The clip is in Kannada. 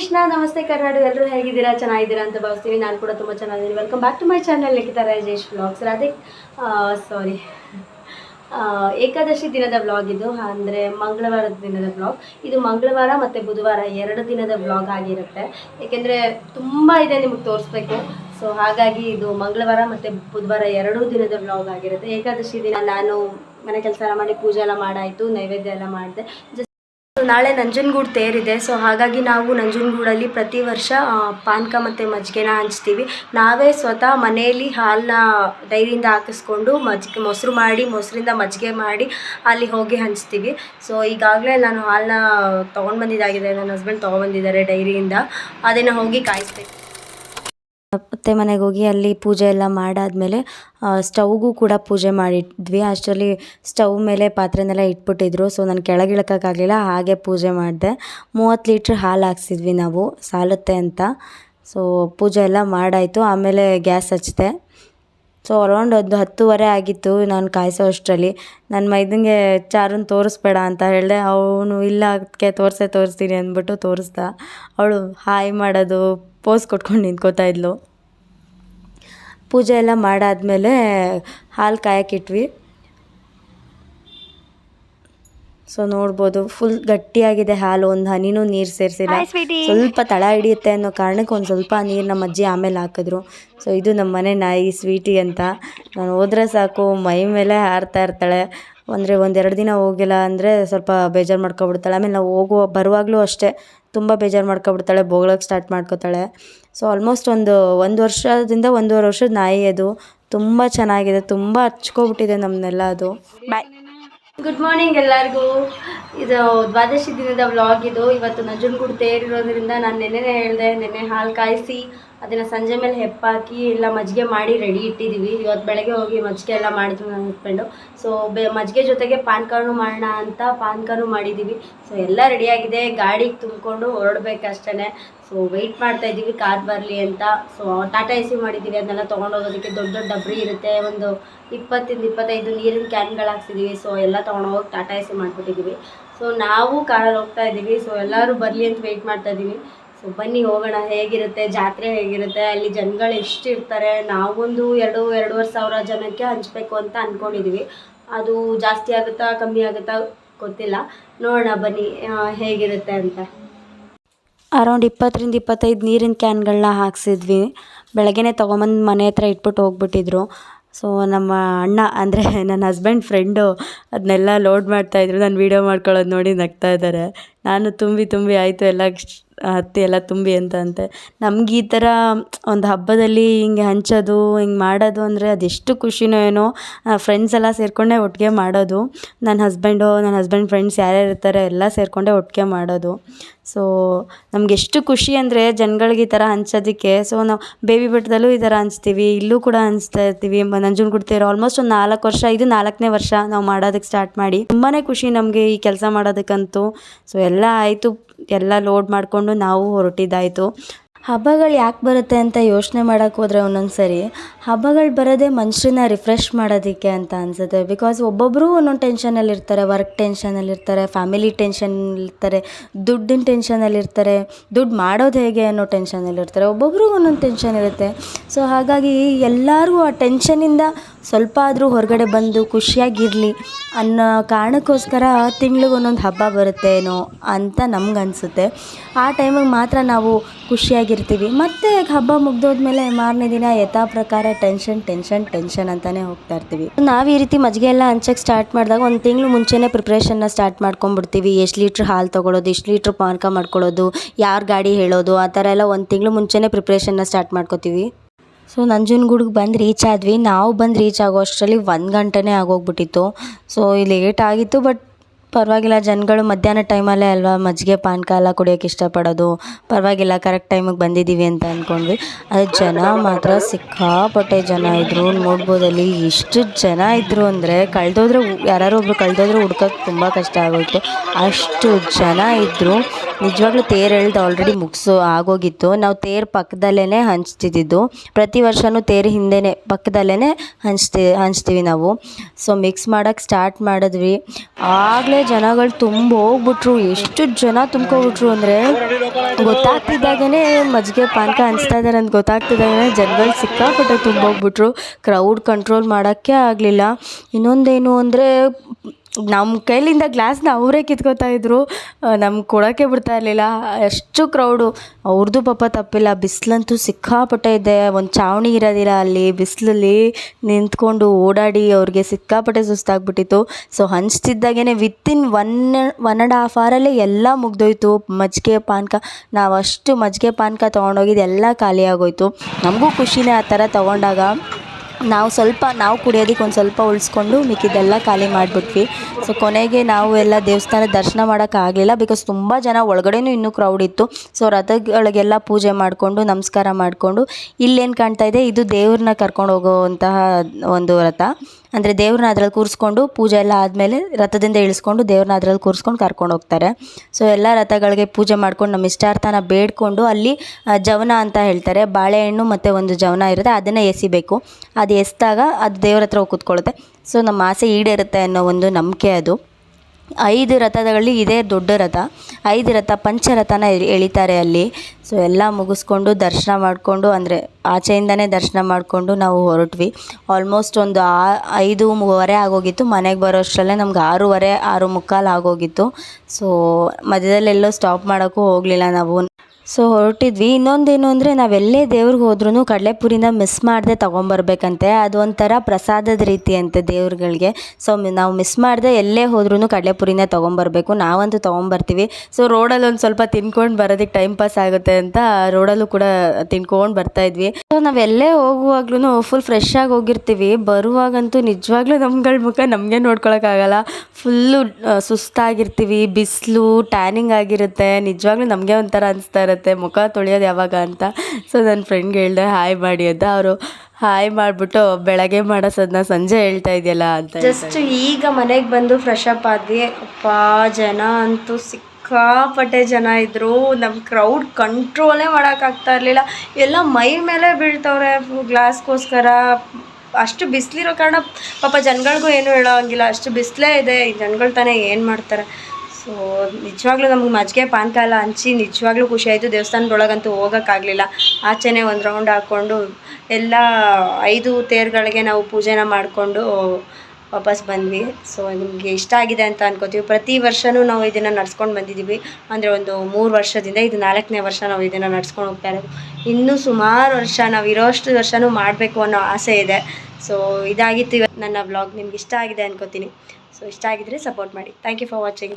ಕೃಷ್ಣ, ನಮಸ್ತೆ ಕರ್ನಾಟಕ ಎಲ್ಲರೂ ಹೇಗಿದ್ದೀರಾ? ಚೆನ್ನಾಗಿದ್ದೀರಾ ಅಂತ ಭಾವಿಸ್ತೀನಿ. ನಾನು ಕೂಡ ತುಂಬ ಚೆನ್ನಾಗಿದ್ದೀನಿ. Welcome back to my channel Likhita Rajesh vlogs ಅದೇ ಸಾರಿ ಏಕಾದಶಿ ದಿನದ ವ್ಲಾಗ್ ಇದು. ಅಂದರೆ ಮಂಗಳವಾರದ ದಿನದ ವ್ಲಾಗ್ ಇದು ಮಂಗಳವಾರ ಮತ್ತು ಬುಧವಾರ ಎರಡು ದಿನದ ವ್ಲಾಗ್ ಆಗಿರುತ್ತೆ. ಏಕೆಂದರೆ ತುಂಬ ಇದೆ ನಿಮಗೆ ತೋರಿಸ್ಬೇಕು. ಸೊ ಹಾಗಾಗಿ ಇದು ಮಂಗಳವಾರ ಮತ್ತು ಬುಧವಾರ ಎರಡೂ ದಿನದ ವ್ಲಾಗ್ ಆಗಿರುತ್ತೆ. ಏಕಾದಶಿ ದಿನ ನಾನು ಮನೆ ಕೆಲಸ ಮಾಡಿ, ಪೂಜೆ ಎಲ್ಲ ಮಾಡಾಯಿತು, ನೈವೇದ್ಯ ಎಲ್ಲ ಮಾಡಿದೆ. ನಾಳೆ ನಂಜನಗೂಡು ತೇರಿದೆ ಸೊ ಹಾಗಾಗಿ ನಾವು ನಂಜನಗೂಡಲ್ಲಿ ಪ್ರತಿ ವರ್ಷ ಪಾನಕ ಮತ್ತು ಮಜ್ಜಿಗೆನ ಹಂಚ್ತೀವಿ. ನಾವೇ ಸ್ವತಃ ಮನೆಯಲ್ಲಿ ಹಾಲನ್ನ ಡೈರಿಯಿಂದ ಹಾಕಿಸ್ಕೊಂಡು ಮಜ್ಜಿಗೆ ಮೊಸರು ಮಾಡಿ, ಮೊಸರಿಂದ ಮಜ್ಜಿಗೆ ಮಾಡಿ ಅಲ್ಲಿ ಹೋಗಿ ಹಂಚ್ತೀವಿ. ಸೊ ಈಗಾಗಲೇ ನಾನು ಹಾಲನ್ನ ತೊಗೊಂಡು ಬಂದಿದ್ದಾಗಿದೆ ನನ್ನ ಹಸ್ಬೆಂಡ್ ತೊಗೊಂಬಂದಿದ್ದಾರೆ ಡೈರಿಯಿಂದ. ಅದನ್ನು ಹೋಗಿ ಕಾಯಿಸ್ಬೇಕು. ಅತ್ತೆ ಮನೆಗೆ ಹೋಗಿ ಅಲ್ಲಿ ಪೂಜೆ ಎಲ್ಲ ಮಾಡಾದ್ಮೇಲೆ ಸ್ಟವ್ಗೂ ಕೂಡ ಪೂಜೆ ಮಾಡಿದ್ವಿ. ಅಷ್ಟರಲ್ಲಿ ಸ್ಟವ್ ಮೇಲೆ ಪಾತ್ರೆನೆಲ್ಲ ಇಟ್ಬಿಟ್ಟಿದ್ರು. ಸೊ ನಾನು ಕೆಳಗೆ ಇಳ್ಕೋಕ್ಕಾಗಲಿಲ್ಲ ಹಾಗೆ ಪೂಜೆ ಮಾಡಿದೆ. ಮೂವತ್ತು ಲೀಟ್ರ್ ಹಾಲು ಹಾಕ್ಸಿದ್ವಿ ನಾವು. ಸಾಲುತ್ತೆ ಅಂತ. ಸೊ ಪೂಜೆ ಎಲ್ಲ ಮಾಡಾಯಿತು. ಆಮೇಲೆ ಗ್ಯಾಸ್ ಹಚ್ಚಿದೆ. ಸೊ ಅರೌಂಡ್ ಒಂದು ಹತ್ತುವರೆ ಆಗಿತ್ತು ನಾನು ಕಾಯಿಸೋ ಅಷ್ಟರಲ್ಲಿ. ನನ್ನ ಮೈದಂಗೆ ಚಾರನ್ನು ತೋರಿಸ್ಬೇಡ ಅಂತ ಹೇಳಿದೆ. ಅವನು ಇಲ್ಲ, ಅದಕ್ಕೆ ತೋರಿಸೇ ತೋರಿಸ್ತೀನಿ ಅಂದ್ಬಿಟ್ಟು ತೋರಿಸ್ದ. ಅವಳು, ಹಾಯ್ ಮಾಡೋದು ಪೋಸ್ ಕೊಟ್ಕೊಂಡು ನಿಂತ್ಕೋತಾ ಇದ್ಲು. ಪೂಜೆ ಎಲ್ಲ ಮಾಡಾದಮೇಲೆ ಹಾಲು ಕಾಯಕ್ಕಿಟ್ವಿ ಸೊ ನೋಡ್ಬೋದು ಫುಲ್ ಗಟ್ಟಿಯಾಗಿದೆ ಹಾಲು ಒಂದು ಹನಿನೂ ನೀರು ಸೇರಿಸಿಲ್ಲ. ಸ್ವಲ್ಪ ತಳ ಹಿಡಿಯುತ್ತೆ ಅನ್ನೋ ಕಾರಣಕ್ಕೆ ಒಂದು ಸ್ವಲ್ಪ ನೀರು ನಮ್ಮ ಅಜ್ಜಿ ಆಮೇಲೆ ಹಾಕಿದ್ರು. ಸೊ ಇದು ನಮ್ಮ ಮನೆ ನಾಯಿ ಸ್ವೀಟಿ ಅಂತ. ನಾನು ಹೋದ್ರೆ ಸಾಕು ಮೈ ಮೇಲೆ ಹಾರ್ತಾ ಇರ್ತಾಳೆ. ಅಂದರೆ ಒಂದೆರಡು ದಿನ ಹೋಗಿಲ್ಲ ಅಂದರೆ ಸ್ವಲ್ಪ ಬೇಜಾರು ಮಾಡ್ಕೊಬಿಡ್ತಾಳೆ. ಆಮೇಲೆ ನಾವು ಹೋಗುವ, ಬರುವಾಗಲೂ ಅಷ್ಟೇ ತುಂಬ ಬೇಜಾರು ಮಾಡ್ಕೊಬಿಡ್ತಾಳೆ ಬೋಗ್ಳಕ್ಕೆ ಸ್ಟಾರ್ಟ್ ಮಾಡ್ಕೋತಾಳೆ. ಸೊ ಆಲ್ಮೋಸ್ಟ್ ಒಂದು ಒಂದು ವರ್ಷದಿಂದ ಒಂದೂವರೆ ವರ್ಷದ ನಾಯಿ ಅದು. ತುಂಬ ಚೆನ್ನಾಗಿದೆ, ತುಂಬ ಹಚ್ಕೊಬಿಟ್ಟಿದೆ ನಮ್ಮನ್ನೆಲ್ಲ ಅದು. ಬಾಯ್ ಗುಡ್ ಮಾರ್ನಿಂಗ್ ಎಲ್ಲರಿಗೂ. ಇದು ದ್ವಾದಶಿ ದಿನದ ವ್ಲಾಗ್ ಇದು. ಇವತ್ತು ನಂಜನಗೂಡು ತೇರಿರೋದ್ರಿಂದ ನಾನು ನೆನ್ನೆನೇ ಹೇಳಿದೆ, ನೆನ್ನೆ ಹಾಲು ಕಾಯಿಸಿ ಅದನ್ನು ಸಂಜೆ ಮೇಲೆ ಹೆಪ್ಪಾಕಿ ಎಲ್ಲ ಮಜ್ಜಿಗೆ ಮಾಡಿ ರೆಡಿ ಇಟ್ಟಿದ್ದೀವಿ ಇವತ್ತು ಬೆಳಗ್ಗೆ ಹೋಗಿ ಮಜ್ಜಿಗೆ ಎಲ್ಲ ಮಾಡಿದ್ವಿ ನನ್ನ ಹಸ್ಬೆಂಡು ಸೊ ಬೆ ಮಜ್ಜಿಗೆ ಜೊತೆಗೆ ಪಾನ್ಕಾನು ಮಾಡೋಣ ಅಂತ ಪಾನ್ಕಾನು ಮಾಡಿದ್ದೀವಿ ಸೊ ಎಲ್ಲ ರೆಡಿಯಾಗಿದೆ ಗಾಡಿಗೆ ತುಂಬಿಕೊಂಡು ಹೊರಡ್ಬೇಕಷ್ಟೇ ಸೊ ವೆಯ್ಟ್ ಮಾಡ್ತಾ ಇದ್ದೀವಿ ಕಾರ್ ಬರಲಿ ಅಂತ. ಸೊ ಟಾಟಾ ಎ ಸಿ ಮಾಡಿದ್ದೀವಿ ಅದನ್ನೆಲ್ಲ ತೊಗೊಂಡೋಗೋದಕ್ಕೆ ದೊಡ್ಡ ದೊಡ್ಡ ಡಬ್ರಿ ಇರುತ್ತೆ. ಒಂದು ಇಪ್ಪತ್ತಿಂದ ಇಪ್ಪತ್ತೈದು ನೀರಿನ ಕ್ಯಾನ್ಗಳು ಹಾಕ್ಸಿದ್ದೀವಿ ಸೊ ಎಲ್ಲ ತೊಗೊಂಡೋಗಿ ಟಾಟಾ ಎ ಸಿ ಮಾಡಿಬಿಟ್ಟಿದ್ದೀವಿ ಸೊ ನಾವು ಕಾರಲ್ಲಿ ಹೋಗ್ತಾ ಇದ್ದೀವಿ ಸೊ ಎಲ್ಲರೂ ಬರಲಿ ಅಂತ ವೆಯ್ಟ್ ಮಾಡ್ತಾ ಇದ್ದೀವಿ ಸೊ ಬನ್ನಿ ಹೋಗೋಣ, ಹೇಗಿರುತ್ತೆ, ಜಾತ್ರೆ ಹೇಗಿರುತ್ತೆ, ಅಲ್ಲಿ ಜನಗಳು ಎಷ್ಟು ಇರ್ತಾರೆ ನಾವೊಂದು ಎರಡು, ಎರಡೂವರೆ ಸಾವಿರ ಜನಕ್ಕೆ ಹಂಚಬೇಕು ಅಂತ ಅಂದ್ಕೊಂಡಿದ್ದೀವಿ ಅದು ಜಾಸ್ತಿ ಆಗುತ್ತಾ, ಕಮ್ಮಿ ಆಗುತ್ತಾ ಗೊತ್ತಿಲ್ಲ. ನೋಡೋಣ ಬನ್ನಿ ಹೇಗಿರುತ್ತೆ ಅಂತ. ಅರೌಂಡ್ ಇಪ್ಪತ್ತರಿಂದ ಇಪ್ಪತ್ತೈದು ನೀರಿನ ಕ್ಯಾನ್ಗಳನ್ನ ಹಾಕ್ಸಿದ್ವಿ. ಬೆಳಗ್ಗೆನೇ ತೊಗೊಂಬಂದು ಮನೆ ಹತ್ರ ಇಟ್ಬಿಟ್ಟು ಹೋಗ್ಬಿಟ್ಟಿದ್ರು. ಸೊ ನಮ್ಮ ಅಣ್ಣ, ಅಂದರೆ ನನ್ನ ಹಸ್ಬೆಂಡ್ ಫ್ರೆಂಡು ಅದನ್ನೆಲ್ಲ ಲೋಡ್ ಮಾಡ್ತಾಯಿದ್ರು ನಾನು ವೀಡಿಯೋ ಮಾಡ್ಕೊಳ್ಳೋದು ನೋಡಿ ನಗ್ತಾ ಇದ್ದಾರೆ. ನಾನು ತುಂಬಿ ತುಂಬಿ ಆಯಿತು, ಎಲ್ಲ ಹತ್ತಿ ಎಲ್ಲ ತುಂಬಿ ಅಂತ ಅಂತೆ. ನಮ್ಗೆ ಈ ಥರ ಒಂದು ಹಬ್ಬದಲ್ಲಿ ಹಿಂಗೆ ಹಂಚೋದು, ಹಿಂಗೆ ಮಾಡೋದು ಅಂದರೆ ಅದೆಷ್ಟು ಖುಷಿನೋ ಏನೋ ಫ್ರೆಂಡ್ಸ್ ಎಲ್ಲ ಸೇರಿಕೊಂಡೇ ಒಟ್ಟಿಗೆ ಮಾಡೋದು. ನನ್ನ ಹಸ್ಬೆಂಡು ನನ್ನ ಹಸ್ಬೆಂಡ್ ಫ್ರೆಂಡ್ಸ್ ಯಾರ್ಯಾರು ಇರ್ತಾರೆ ಎಲ್ಲ ಸೇರಿಕೊಂಡೇ ಒಟ್ಟಿಗೆ ಮಾಡೋದು. ಸೊ ನಮ್ಗೆ ಎಷ್ಟು ಖುಷಿ ಅಂದರೆ ಜನಗಳಿಗೆ ಈ ಥರ ಹಂಚೋದಕ್ಕೆ. ಸೊ ನಾವು ಬೇಬಿ ಬೆಟ್ಟದಲ್ಲೂ ಈ ಥರ ಹಂಚ್ತೀವಿ, ಇಲ್ಲೂ ಕೂಡ ಹಂಚ್ತಾ ಇರ್ತೀವಿ. ಮ- ನಂಜನಗೂಡು ತೇರು ಆಲ್ಮೋಸ್ಟ್ ಒಂದು ನಾಲ್ಕು ವರ್ಷ ಇದು ನಾಲ್ಕನೇ ವರ್ಷ ನಾವು ಮಾಡೋದಕ್ಕೆ ಸ್ಟಾರ್ಟ್ ಮಾಡಿ. ತುಂಬಾ ಖುಷಿ ನಮಗೆ ಈ ಕೆಲಸ ಮಾಡೋದಕ್ಕಂತೂ. ಸೊ ಎಲ್ಲ ಆಯಿತು ಎಲ್ಲ ಲೋಡ್ ಮಾಡಿಕೊಂಡು ನಾವು ಹೊರಟಿದ್ದಾಯಿತು. ಹಬ್ಬಗಳು ಯಾಕೆ ಬರುತ್ತೆ ಅಂತ ಯೋಚನೆ ಮಾಡೋಕ್ಕೆ ಹೋದರೆ ಒಂದೊಂದು ಸರಿ ಹಬ್ಬಗಳು ಬರೋದೇ ಮನುಷ್ಯರನ್ನ ರಿಫ್ರೆಶ್ ಮಾಡೋದಕ್ಕೆ ಅಂತ ಅನಿಸುತ್ತೆ. ಬಿಕಾಸ್ ಒಬ್ಬೊಬ್ಬರು ಒಂದೊಂದು ಟೆನ್ಷನಲ್ಲಿ ಇರ್ತಾರೆ ವರ್ಕ್ ಟೆನ್ಷನಲ್ಲಿ ಇರ್ತಾರೆ ಫ್ಯಾಮಿಲಿ ಟೆನ್ಷನ್ ಇರ್ತಾರೆ, ದುಡ್ಡಿನ ಟೆನ್ಷನಲ್ಲಿ ಇರ್ತಾರೆ, ದುಡ್ಡು ಮಾಡೋದು ಹೇಗೆ ಅನ್ನೋ ಟೆನ್ಷನಲ್ಲಿ ಇರ್ತಾರೆ. ಒಬ್ಬೊಬ್ರಿಗೂ ಒಂದೊಂದು ಟೆನ್ಷನ್ ಇರುತ್ತೆ. ಸೊ ಹಾಗಾಗಿ ಎಲ್ಲರಿಗೂ ಆ ಟೆನ್ಷನಿಂದ ಸ್ವಲ್ಪ ಆದರೂ ಹೊರಗಡೆ ಬಂದು ಖುಷಿಯಾಗಿರಲಿ ಅನ್ನೋ ಕಾರಣಕ್ಕೋಸ್ಕರ ತಿಂಗ್ಳಿಗೆ ಒಂದೊಂದು ಹಬ್ಬ ಬರುತ್ತೇನೋ ಅಂತ ನಮ್ಗೆ ಅನಿಸುತ್ತೆ. ಆ ಟೈಮಿಗೆ ಮಾತ್ರ ನಾವು ಖುಷಿಯಾಗಿರ್ತೀವಿ. ಮತ್ತೆ ಹಬ್ಬ ಮುಗ್ದೋದ್ಮೇಲೆ ಮಾರನೇ ದಿನ ಯಥಾ ಪ್ರಕಾರ ಟೆನ್ಷನ್ ಟೆನ್ಷನ್ ಟೆನ್ಷನ್ ಅಂತಾನೆ ಹೋಗ್ತಾ ಇರ್ತೀವಿ. ನಾವು ಈ ರೀತಿ ಮಜ್ಜಿಗೆ ಎಲ್ಲ ಹಂಚಕ್ಕೆ ಸ್ಟಾರ್ಟ್ ಮಾಡಿದಾಗ ಒಂದು ತಿಂಗಳು ಮುಂಚೆನೇ ಪ್ರಿಪ್ರೇಷನ್ನ ಸ್ಟಾರ್ಟ್ ಮಾಡ್ಕೊಂಡ್ಬಿಡ್ತೀವಿ. ಎಷ್ಟು ಲೀಟ್ರ್ ಹಾಲು ತೊಗೊಳೋದು ಎಷ್ಟು ಲೀಟ್ರ್ ಪಾನಕ ಮಾಡ್ಕೊಳ್ಳೋದು, ಯಾರು ಗಾಡಿ ಹೇಳೋದು, ಆ ಥರ ಎಲ್ಲ ಒಂದು ತಿಂಗಳು ಮುಂಚೆನೇ ಪ್ರಿಪ್ರೇಷನ್ನ ಸ್ಟಾರ್ಟ್ ಮಾಡ್ಕೋತೀವಿ. ಸೊ ನಂಜನಗೂಡಿಗೆ ಬಂದು ರೀಚ್ ಆದ್ವಿ. ನಾವು ಬಂದು ರೀಚ್ ಆಗೋ ಅಷ್ಟರಲ್ಲಿ ಒಂದು ಗಂಟೆನೇ ಆಗೋಗ್ಬಿಟ್ಟಿತ್ತು. ಸೊ ಲೇಟ್ ಆಗಿತ್ತು ಬಟ್ ಪರವಾಗಿಲ್ಲ, ಜನಗಳು ಮಧ್ಯಾಹ್ನ ಟೈಮಲ್ಲೇ ಅಲ್ವಾ ಮಜ್ಜಿಗೆ ಪಾನಕ ಎಲ್ಲ ಕುಡಿಯೋಕೆ ಇಷ್ಟಪಡೋದು. ಪರವಾಗಿಲ್ಲ ಕರೆಕ್ಟ್ ಟೈಮಿಗೆ ಬಂದಿದ್ದೀವಿ ಅಂತ ಅಂದ್ಕೊಂಡ್ವಿ ಅದು ಜನ ಮಾತ್ರ ಸಿಕ್ಕಾಪಟ್ಟೆ ಜನ ಇದ್ದರು ನೋಡ್ಬೋದಲ್ಲಿ ಎಷ್ಟು ಜನ ಇದ್ದರು ಅಂದರೆ ಕಳೆದೋದ್ರೆ ಯಾರು ಒಬ್ರು ಕಳೆದೋದ್ರೆ ಹುಡ್ಕೋಕ್ಕೆ ತುಂಬ ಕಷ್ಟ ಆಗೋಯಿತು. ಅಷ್ಟು ಜನ ಇದ್ದರು ನಿಜವಾಗ್ಲೂ ತೇರು ಎಳ್ದು ಆಲ್ರೆಡಿ ಮುಗಿಸೋ ಆಗೋಗಿತ್ತು. ನಾವು ತೇರು ಪಕ್ಕದಲ್ಲೇ ಹಂಚ್ತಿದ್ದಿದ್ದು. ಪ್ರತಿ ವರ್ಷವೂ ತೇರು ಹಿಂದೆನೇ ಪಕ್ಕದಲ್ಲೇ ಹಂಚ್ತಿ ಹಂಚ್ತೀವಿ ನಾವು. ಸೊ ಮಿಕ್ಸ್ ಮಾಡೋಕ್ಕೆ ಸ್ಟಾರ್ಟ್ ಮಾಡಿದ್ವಿ. ಆಗಲೇ ಜನಗಳು ತುಂಬ ಹೋಗ್ಬಿಟ್ರು. ಎಷ್ಟು ಜನ ತುಂಬ್ಕೊಬಿಟ್ರು ಅಂದರೆ ಗೊತ್ತಾಗ್ತಿದ್ದಾಗೇ ಮಜ್ಜಿಗೆ ಪಾನಕ ಅನಿಸ್ತಾ ಇದ್ದಾರೆ ಅಂತ ಗೊತ್ತಾಗ್ತಿದ್ದಾಗೇ ಜನಗಳು ಸಿಕ್ಕಾಪಟ್ಟೆ ತುಂಬೋಗ್ಬಿಟ್ರು ಕ್ರೌಡ್ ಕಂಟ್ರೋಲ್ ಮಾಡೋಕ್ಕೆ ಆಗಲಿಲ್ಲ. ಇನ್ನೊಂದೇನು ಅಂದರೆ ನಮ್ಮ ಕೈಲಿಂದ ಗ್ಲಾಸ್ನ ಅವರೇ ಕಿತ್ಕೋತಾ ಇದ್ರು. ನಮ್ಗೆ ಕೊಡೋಕ್ಕೆ ಬಿಡ್ತಾ ಇರಲಿಲ್ಲ. ಅಷ್ಟು ಕ್ರೌಡು ಅವ್ರದ್ದು ಪಾಪ ತಪ್ಪಿಲ್ಲ. ಬಿಸಿಲಂತೂ ಸಿಕ್ಕಾಪಟ್ಟೆ ಇದೆ. ಒಂದು ಛಾವಣಿ ಇರೋದಿಲ್ಲ ಅಲ್ಲಿ. ಬಿಸಿಲಲ್ಲಿ ನಿಂತ್ಕೊಂಡು ಓಡಾಡಿ ಅವ್ರಿಗೆ ಸಿಕ್ಕಾಪಟ್ಟೆ ಸುಸ್ತಾಗ್ಬಿಟ್ಟಿತ್ತು. So ಹಂಚ್ತಿದ್ದಾಗೇ within one one and half ಅವರಲ್ಲೇ ಎಲ್ಲ ಮುಗ್ದೋಯ್ತು. ಮಜ್ಜಿಗೆ ಪಾನಕ. ನಾವು ಅಷ್ಟು ಮಜ್ಜಿಗೆ ಪಾನಕ ತೊಗೊಂಡೋಗಿದ್ದು ಎಲ್ಲ ಖಾಲಿಯಾಗೋಯ್ತು. ನಮಗೂ ಖುಷಿನೇ ಆ ಥರ ತೊಗೊಂಡಾಗ. ನಾವು ಸ್ವಲ್ಪ, ನಾವು ಕುಡಿಯೋದಕ್ಕೆ ಒಂದು ಸ್ವಲ್ಪ ಉಳಿಸ್ಕೊಂಡು ಮಿಕ್ಕಿದ್ದೆಲ್ಲ ಖಾಲಿ ಮಾಡಿಬಿಟ್ವಿ. ಸೊ ಕೊನೆಗೆ ನಾವು ಎಲ್ಲ ದೇವಸ್ಥಾನ ದರ್ಶನ ಮಾಡೋಕ್ಕಾಗಲಿಲ್ಲ ಬಿಕಾಸ್ ತುಂಬ ಜನ ಒಳಗಡೆನೂ ಇನ್ನೂ ಕ್ರೌಡ್ ಇತ್ತು. ಸೊ ರಥಗಳಿಗೆಲ್ಲ ಪೂಜೆ ಮಾಡಿಕೊಂಡು, ನಮಸ್ಕಾರ ಮಾಡಿಕೊಂಡು ಇಲ್ಲೇನು ಕಾಣ್ತಾ ಇದೆ? ಇದು ದೇವ್ರನ್ನ ಕರ್ಕೊಂಡು ಹೋಗೋವಂತಹ ಒಂದು ರಥ. ಅಂದರೆ ದೇವ್ರನ್ನ ಅದ್ರಲ್ಲಿ ಕೂರಿಸ್ಕೊಂಡು ಪೂಜೆ ಎಲ್ಲ ಆದಮೇಲೆ ರಥದಿಂದ ಇಳಿಸ್ಕೊಂಡು ದೇವ್ರನ್ನ ಅದ್ರಲ್ಲಿ ಕೂರಿಸ್ಕೊಂಡು ಕರ್ಕೊಂಡು ಹೋಗ್ತಾರೆ. ಸೊ ಎಲ್ಲ ರಥಗಳಿಗೆ ಪೂಜೆ ಮಾಡ್ಕೊಂಡು ನಮ್ಮ ಇಷ್ಟಾರ್ಥನ ಬೇಡ್ಕೊಂಡು ಅಲ್ಲಿ ಜವನ ಅಂತ ಹೇಳ್ತಾರೆ. ಬಾಳೆಹಣ್ಣು ಮತ್ತು ಒಂದು ಜವನ ಇರುತ್ತೆ, ಅದನ್ನು ಎಸಿಬೇಕು. ಅದು ಎಸ್ದಾಗ ಅದು ದೇವ್ರ ಹತ್ರ ಹೋಗಿ ಕೂತ್ಕೊಳ್ಳುತ್ತೆ. ಸೊ ನಮ್ಮ ಆಸೆ ಈಡೇರುತ್ತೆ ಅನ್ನೋ ಒಂದು ನಂಬಿಕೆ ಅದು. ಐದು ರಥದಲ್ಲಿ ಇದೇ ದೊಡ್ಡ ರಥ. ಐದು ರಥ ಪಂಚರಥನ ಎಳಿ, ಎಳಿತಾರೆ ಅಲ್ಲಿ. ಸೊ ಎಲ್ಲ ಮುಗಿಸ್ಕೊಂಡು ದರ್ಶನ ಮಾಡಿಕೊಂಡು, ಅಂದರೆ ಆಚೆಯಿಂದನೇ ದರ್ಶನ ಮಾಡಿಕೊಂಡು ನಾವು ಹೊರಟ್ವಿ. ಆಲ್ಮೋಸ್ಟ್ ಒಂದು ಆ ಐದೂವರೆ ಆಗೋಗಿತ್ತು. ಮನೆಗೆ ಬರೋ ಅಷ್ಟರಲ್ಲೇ ನಮ್ಗೆ ಆರೂವರೆ, ಆರು ಮುಕ್ಕಾಲು ಆಗೋಗಿತ್ತು. ಸೊ ಮಧ್ಯದಲ್ಲೆಲ್ಲೋ ಸ್ಟಾಪ್ ಮಾಡೋಕ್ಕೂ ಹೋಗಲಿಲ್ಲ ನಾವು. ಸೊ ಹೊರಟಿದ್ವಿ. ಇನ್ನೊಂದೇನು ಅಂದರೆ ನಾವೆಲ್ಲೇ ದೇವ್ರಿಗೆ ಹೋದ್ರೂ ಕಡಲೆಪುರಿನ ಮಿಸ್ ಮಾಡದೆ ತೊಗೊಂಬರ್ಬೇಕಂತೆ. ಅದು ಒಂಥರ ಪ್ರಸಾದದ ರೀತಿ ಅಂತೆ ದೇವ್ರುಗಳಿಗೆ. ಸೊ ನಾವು ಮಿಸ್ ಮಾಡದೆ ಎಲ್ಲೇ ಹೋದ್ರೂ ಕಡಲೆಪುರಿನ ತೊಗೊಂಬರ್ಬೇಕು. ನಾವಂತೂ ತೊಗೊಂಬರ್ತೀವಿ. ಸೊ ರೋಡಲ್ಲಿ ಒಂದು ಸ್ವಲ್ಪ ತಿನ್ಕೊಂಡು ಬರೋದಕ್ಕೆ ಟೈಮ್ ಪಾಸ್ ಆಗುತ್ತೆ ಅಂತ ರೋಡಲ್ಲೂ ಕೂಡ ತಿನ್ಕೊಂಡು ಬರ್ತಾ ಇದ್ವಿ. ಸೊ ನಾವೆಲ್ಲೇ ಹೋಗುವಾಗ್ಲೂ ಫುಲ್ ಫ್ರೆಶ್ ಆಗಿ ಹೋಗಿರ್ತೀವಿ. ಬರುವಾಗಂತೂ ನಿಜವಾಗ್ಲೂ ನಮ್ಗಳ ಮುಖ ನಮಗೆ ನೋಡ್ಕೊಳಕ್ಕಾಗಲ್ಲ. ಫುಲ್ಲು ಸುಸ್ತಾಗಿರ್ತೀವಿ. ಬಿಸಿಲು ಟ್ಯಾನಿಂಗ್ ಆಗಿರುತ್ತೆ. ನಿಜವಾಗ್ಲೂ ನಮಗೆ ಒಂಥರ ಅನಿಸ್ತಾ ಇರುತ್ತೆ. ಮುಖ ತೊಳೆಯೋದು ಯಾವಾಗ ಅಂತ. ಸೊ ನನ್ನ ಫ್ರೆಂಡ್ಗೆ ಹೇಳ್ದೆ ಹಾಯ್ ಮಾಡಿ ಅಂತ. ಅವರು ಹಾಯ್ ಮಾಡಿಬಿಟ್ಟು ಬೆಳಗ್ಗೆ ಮಾಡೋಸೋದನ್ನ ಸಂಜೆ ಹೇಳ್ತಾ ಇದೆಯಲ್ಲ ಅಂತ ಜಸ್ಟ್ ಈಗ ಮನೆಗೆ ಬಂದು ಫ್ರೆಶ್ ಅಪ್ ಆದ್ವಿ. ಅಪ್ಪ, ಜನ ಅಂತೂ ಸಿಕ್ಕಾಪಟ್ಟೆ ಜನ ಇದ್ದರು ನಮ್ಮ ಕ್ರೌಡ್ ಕಂಟ್ರೋಲೇ ಮಾಡೋಕ್ಕಾಗ್ತಾ ಇರಲಿಲ್ಲ. ಎಲ್ಲ ಮೈ ಮೇಲೆ ಬೀಳ್ತವ್ರೆ ಗ್ಲಾಸ್ಗೋಸ್ಕರ ಅಷ್ಟು ಬಿಸಿಲಿರೋ ಕಾರಣ ಪಾಪ ಜನಗಳಿಗೂ ಏನೂ ಹೇಳೋ ಹಂಗಿಲ್ಲ. ಅಷ್ಟು ಬಿಸಿಲೇ ಇದೆ. ಜನಗಳು ತಾನೇ ಏನು ಮಾಡ್ತಾರೆ? ಸೊ ನಿಜವಾಗ್ಲೂ ನಮ್ಗೆ ಮಜ್ಜಿಗೆ ಪಾನಕ ಎಲ್ಲ ಹಂಚಿ ನಿಜವಾಗ್ಲೂ ಖುಷಿ ಆಯಿತು ದೇವಸ್ಥಾನದೊಳಗಂತೂ ಹೋಗೋಕ್ಕಾಗಲಿಲ್ಲ. ಆಚೆನೇ ಒಂದು ರೌಂಡ್ ಹಾಕ್ಕೊಂಡು ಎಲ್ಲ ಐದು ತೇರುಗಳಿಗೆ ನಾವು ಪೂಜೆನ ಮಾಡಿಕೊಂಡು ವಾಪಸ್ ಬಂದ್ವಿ. ಸೊ ನಿಮಗೆ ಇಷ್ಟ ಆಗಿದೆ ಅಂತ ಅನ್ಕೋತೀವಿ. ಪ್ರತಿ ವರ್ಷವೂ ನಾವು ಇದನ್ನು ನಡ್ಸ್ಕೊಂಡು ಬಂದಿದ್ದೀವಿ. ಅಂದರೆ ಒಂದು ಮೂರು ವರ್ಷದಿಂದ ಇದು ನಾಲ್ಕನೇ ವರ್ಷ ನಾವು ಇದನ್ನು ನಡ್ಸ್ಕೊಂಡು ಹೋಗ್ತಾ ಇರೋದು. ಇನ್ನೂ ಸುಮಾರು ವರ್ಷ ನಾವು ಇರೋಷ್ಟು ವರ್ಷವೂ ಮಾಡಬೇಕು ಅನ್ನೋ ಆಸೆ ಇದೆ. ಸೊ ಇದಾಗಿತ್ತು ಇವತ್ತು ನನ್ನ ಬ್ಲಾಗ್ ನಿಮ್ಗೆ ಇಷ್ಟ ಆಗಿದೆ ಅನ್ಕೋತೀನಿ. ಸೊ ಇಷ್ಟ ಆಗಿದ್ರೆ ಸಪೋರ್ಟ್ ಮಾಡಿ. Thank you for watching